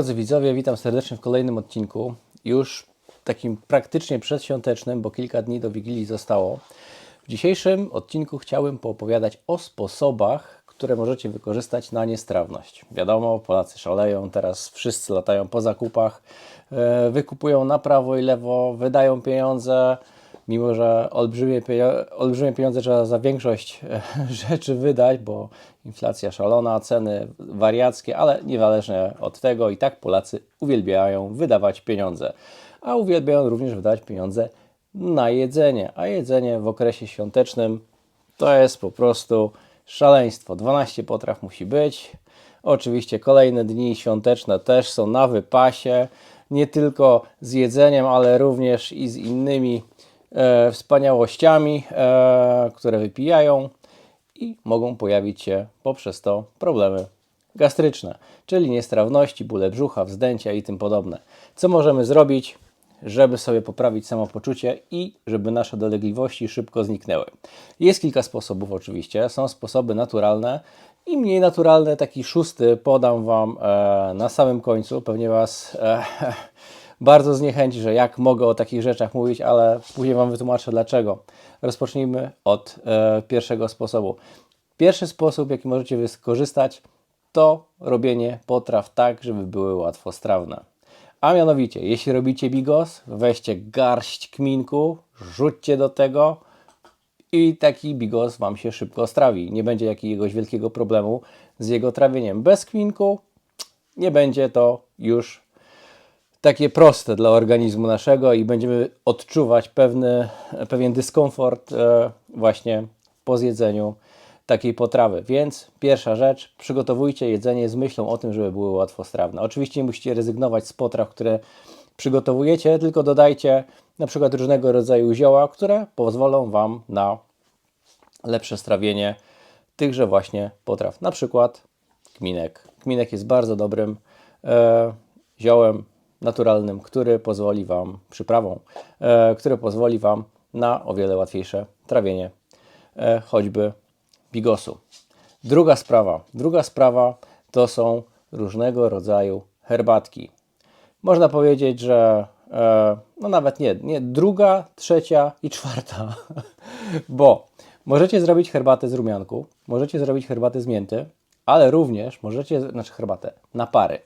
Drodzy widzowie, witam serdecznie w kolejnym odcinku. Już takim praktycznie przedświątecznym, bo kilka dni do Wigilii zostało. W dzisiejszym odcinku chciałbym poopowiadać o sposobach, które możecie wykorzystać na niestrawność. Wiadomo, Polacy szaleją, teraz wszyscy latają po zakupach, e, wykupują na prawo i lewo, wydają pieniądze, mimo że olbrzymie, olbrzymie pieniądze trzeba za większość e, rzeczy wydać, bo inflacja szalona, ceny wariackie, ale niezależnie od tego i tak Polacy uwielbiają wydawać pieniądze, a uwielbiają również wydawać pieniądze na jedzenie, a jedzenie w okresie świątecznym to jest po prostu szaleństwo. 12 potraw musi być. Oczywiście kolejne dni świąteczne też są na wypasie, nie tylko z jedzeniem, ale również i z innymi e, wspaniałościami, e, które wypijają i mogą pojawić się poprzez to problemy gastryczne, czyli niestrawności, bóle brzucha, wzdęcia i tym podobne. Co możemy zrobić, żeby sobie poprawić samopoczucie i żeby nasze dolegliwości szybko zniknęły? Jest kilka sposobów oczywiście, są sposoby naturalne i mniej naturalne. Taki szósty podam Wam e, na samym końcu, pewnie Was e, bardzo zniechęci, że jak mogę o takich rzeczach mówić, ale później Wam wytłumaczę dlaczego. Rozpocznijmy od e, pierwszego sposobu. Pierwszy sposób, jaki możecie wykorzystać, to robienie potraw tak, żeby były łatwostrawne. A mianowicie, jeśli robicie bigos, weźcie garść kminku, rzućcie do tego i taki bigos Wam się szybko strawi. Nie będzie jakiegoś wielkiego problemu z jego trawieniem. Bez kminku nie będzie to już takie proste dla organizmu naszego i będziemy odczuwać pewny, pewien dyskomfort e, właśnie po zjedzeniu takiej potrawy. Więc pierwsza rzecz, przygotowujcie jedzenie z myślą o tym, żeby były łatwostrawne. Oczywiście musicie rezygnować z potraw, które przygotowujecie, tylko dodajcie na przykład różnego rodzaju zioła, które pozwolą Wam na lepsze strawienie tychże właśnie potraw. Na przykład kminek. Kminek jest bardzo dobrym e, ziołem naturalnym, który pozwoli Wam, przyprawą, e, który pozwoli Wam na o wiele łatwiejsze trawienie e, choćby bigosu. Druga sprawa. Druga sprawa to są różnego rodzaju herbatki. Można powiedzieć, że e, no nawet nie, nie, druga, trzecia i czwarta, bo możecie zrobić herbatę z rumianku, możecie zrobić herbatę z mięty, ale również możecie, znaczy herbatę, napary,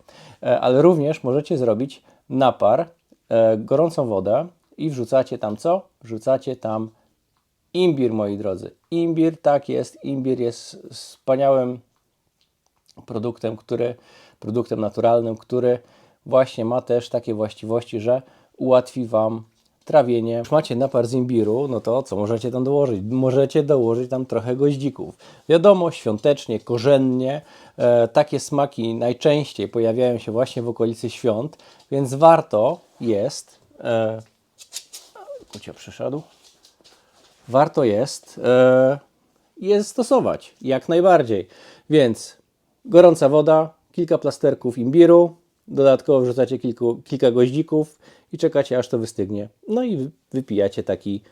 e, ale również możecie zrobić napar, e, gorącą wodę i wrzucacie tam co? Wrzucacie tam imbir, moi drodzy. Imbir, tak jest, imbir jest wspaniałym produktem, który, produktem naturalnym, który właśnie ma też takie właściwości, że ułatwi Wam trawienie. Już macie napar z imbiru, no to co możecie tam dołożyć? Możecie dołożyć tam trochę goździków. Wiadomo, świątecznie, korzennie, e, takie smaki najczęściej pojawiają się właśnie w okolicy świąt, więc warto jest, e, Kucio przyszedł, warto jest e, je stosować, jak najbardziej. Więc gorąca woda, kilka plasterków imbiru, dodatkowo wrzucacie kilku, kilka goździków i czekacie aż to wystygnie. No i wy- wypijacie taki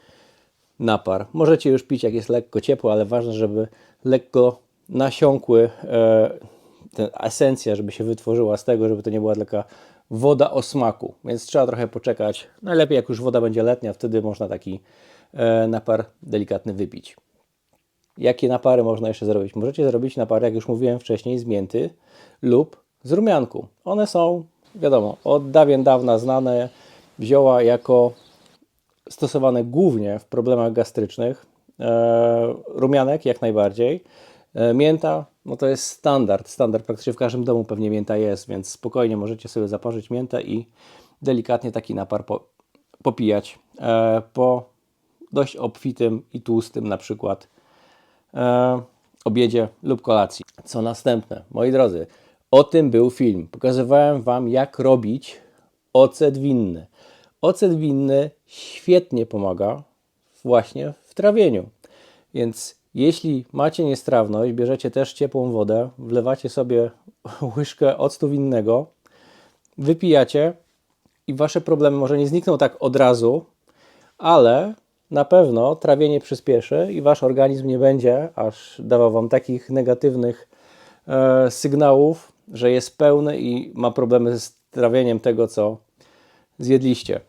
napar. Możecie już pić jak jest lekko ciepło, ale ważne, żeby lekko nasiąkły e, ten esencja, żeby się wytworzyła z tego, żeby to nie była taka woda o smaku. Więc trzeba trochę poczekać. Najlepiej jak już woda będzie letnia, wtedy można taki e, napar delikatny wypić. Jakie napary można jeszcze zrobić? Możecie zrobić napary, jak już mówiłem wcześniej, z mięty lub z rumianku. One są, wiadomo, od dawien dawna znane zioła jako stosowane głównie w problemach gastrycznych. E, rumianek jak najbardziej. E, mięta, no to jest standard. Standard praktycznie w każdym domu pewnie mięta jest, więc spokojnie możecie sobie zaparzyć miętę i delikatnie taki napar po, popijać e, po dość obfitym i tłustym na przykład e, obiedzie lub kolacji. Co następne? Moi drodzy, o tym był film. Pokazywałem Wam, jak robić ocet winny. Ocet winny świetnie pomaga właśnie w trawieniu. Więc jeśli macie niestrawność, bierzecie też ciepłą wodę, wlewacie sobie łyżkę octu winnego, wypijacie i wasze problemy może nie znikną tak od razu, ale na pewno trawienie przyspieszy i wasz organizm nie będzie aż dawał wam takich negatywnych e, sygnałów że jest pełny i ma problemy z trawieniem tego, co zjedliście.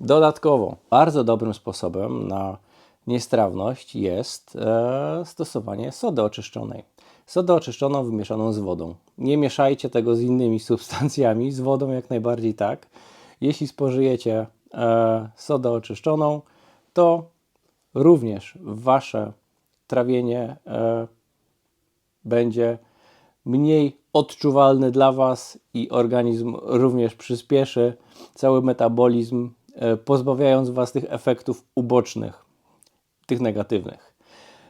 Dodatkowo, bardzo dobrym sposobem na niestrawność jest e, stosowanie sody oczyszczonej. Sodę oczyszczoną wymieszaną z wodą. Nie mieszajcie tego z innymi substancjami, z wodą jak najbardziej tak. Jeśli spożyjecie e, sodę oczyszczoną, to również wasze trawienie e, będzie mniej odczuwalny dla Was i organizm również przyspieszy cały metabolizm, e, pozbawiając Was tych efektów ubocznych, tych negatywnych.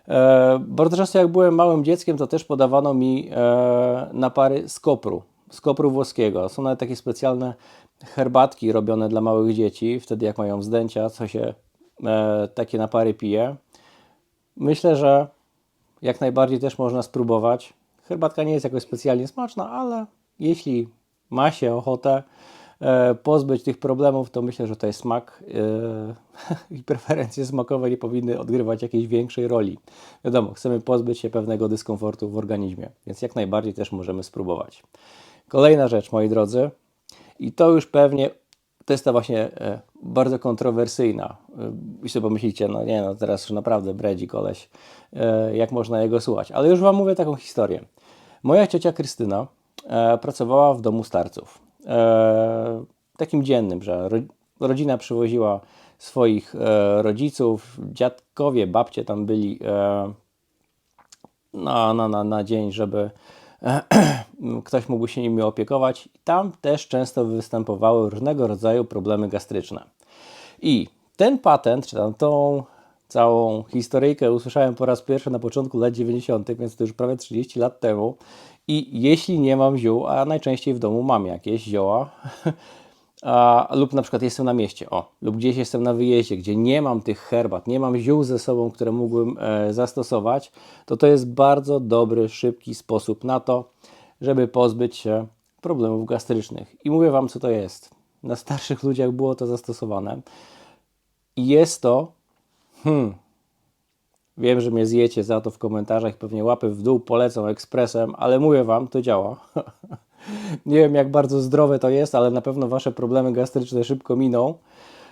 E, Bardzo często jak byłem małym dzieckiem, to też podawano mi e, napary z kopru, z kopru włoskiego. Są nawet takie specjalne herbatki robione dla małych dzieci, wtedy jak mają wzdęcia, co się takie napary pije. Myślę, że jak najbardziej też można spróbować. Herbatka nie jest jakoś specjalnie smaczna, ale jeśli ma się ochotę e, pozbyć tych problemów, to myślę, że tutaj smak e, i preferencje smakowe nie powinny odgrywać jakiejś większej roli. Wiadomo, chcemy pozbyć się pewnego dyskomfortu w organizmie, więc jak najbardziej też możemy spróbować. Kolejna rzecz, moi drodzy, i to już pewnie to jest ta właśnie e, bardzo kontrowersyjna. E, I sobie pomyślicie, no nie, no teraz już naprawdę bredzi koleś, e, jak można jego słuchać. Ale już Wam mówię taką historię. Moja ciocia Krystyna pracowała w domu starców. Takim dziennym, że ro, rodzina przywoziła swoich rodziców, dziadkowie, babcie tam byli na, na, na, na dzień, żeby ktoś mógł się nimi opiekować. Tam też często występowały różnego rodzaju problemy gastryczne. I ten patent, czy tam tą całą historyjkę usłyszałem po raz pierwszy na początku lat 90., więc to już prawie 30 lat temu. I jeśli nie mam ziół, a najczęściej w domu mam jakieś zioła, a, lub na przykład jestem na mieście, o, lub gdzieś jestem na wyjeździe, gdzie nie mam tych herbat, nie mam ziół ze sobą, które mógłbym e, zastosować, to to jest bardzo dobry, szybki sposób na to, żeby pozbyć się problemów gastrycznych. I mówię Wam, co to jest. Na starszych ludziach było to zastosowane. I jest to, hmm, wiem, że mnie zjecie za to w komentarzach, pewnie łapy w dół polecą ekspresem, ale mówię Wam, to działa. Nie wiem, jak bardzo zdrowe to jest, ale na pewno Wasze problemy gastryczne szybko miną.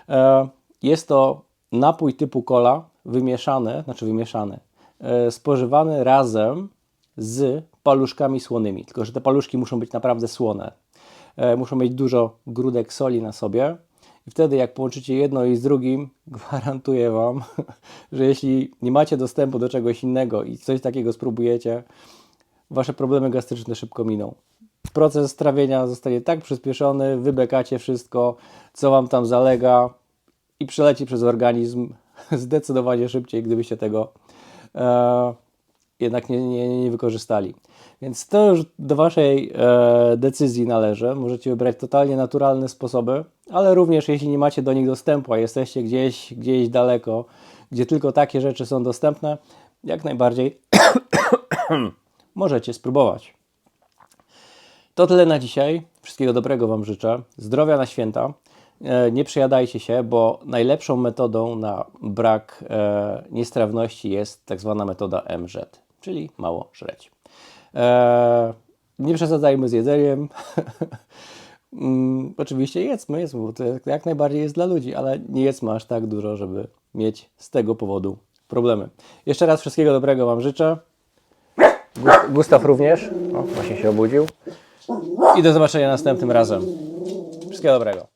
E, Jest to napój typu cola wymieszany, znaczy wymieszany, e, spożywany razem z paluszkami słonymi. Tylko, że te paluszki muszą być naprawdę słone. E, Muszą mieć dużo grudek soli na sobie. I wtedy, jak połączycie jedno i z drugim, gwarantuję Wam, że jeśli nie macie dostępu do czegoś innego i coś takiego spróbujecie, Wasze problemy gastryczne szybko miną. Proces trawienia zostanie tak przyspieszony, wybekacie wszystko, co Wam tam zalega i przeleci przez organizm zdecydowanie szybciej, gdybyście tego e, jednak nie, nie, nie wykorzystali. Więc to już do Waszej e, decyzji należy. Możecie wybrać totalnie naturalne sposoby, ale również jeśli nie macie do nich dostępu, a jesteście gdzieś, gdzieś daleko, gdzie tylko takie rzeczy są dostępne, jak najbardziej możecie spróbować. To tyle na dzisiaj. Wszystkiego dobrego Wam życzę. Zdrowia na święta. E, Nie przejadajcie się, bo najlepszą metodą na brak e, niestrawności jest tak zwana metoda MZ, czyli mało żreć. E, nie przesadzajmy z jedzeniem. Mm, Oczywiście jedzmy, jedzmy, bo to jak- najbardziej jest dla ludzi, ale nie jedzmy aż tak dużo, żeby mieć z tego powodu problemy. Jeszcze raz wszystkiego dobrego Wam życzę. Gust- Gustaw również. O, właśnie się obudził. I do zobaczenia następnym razem. Wszystkiego dobrego.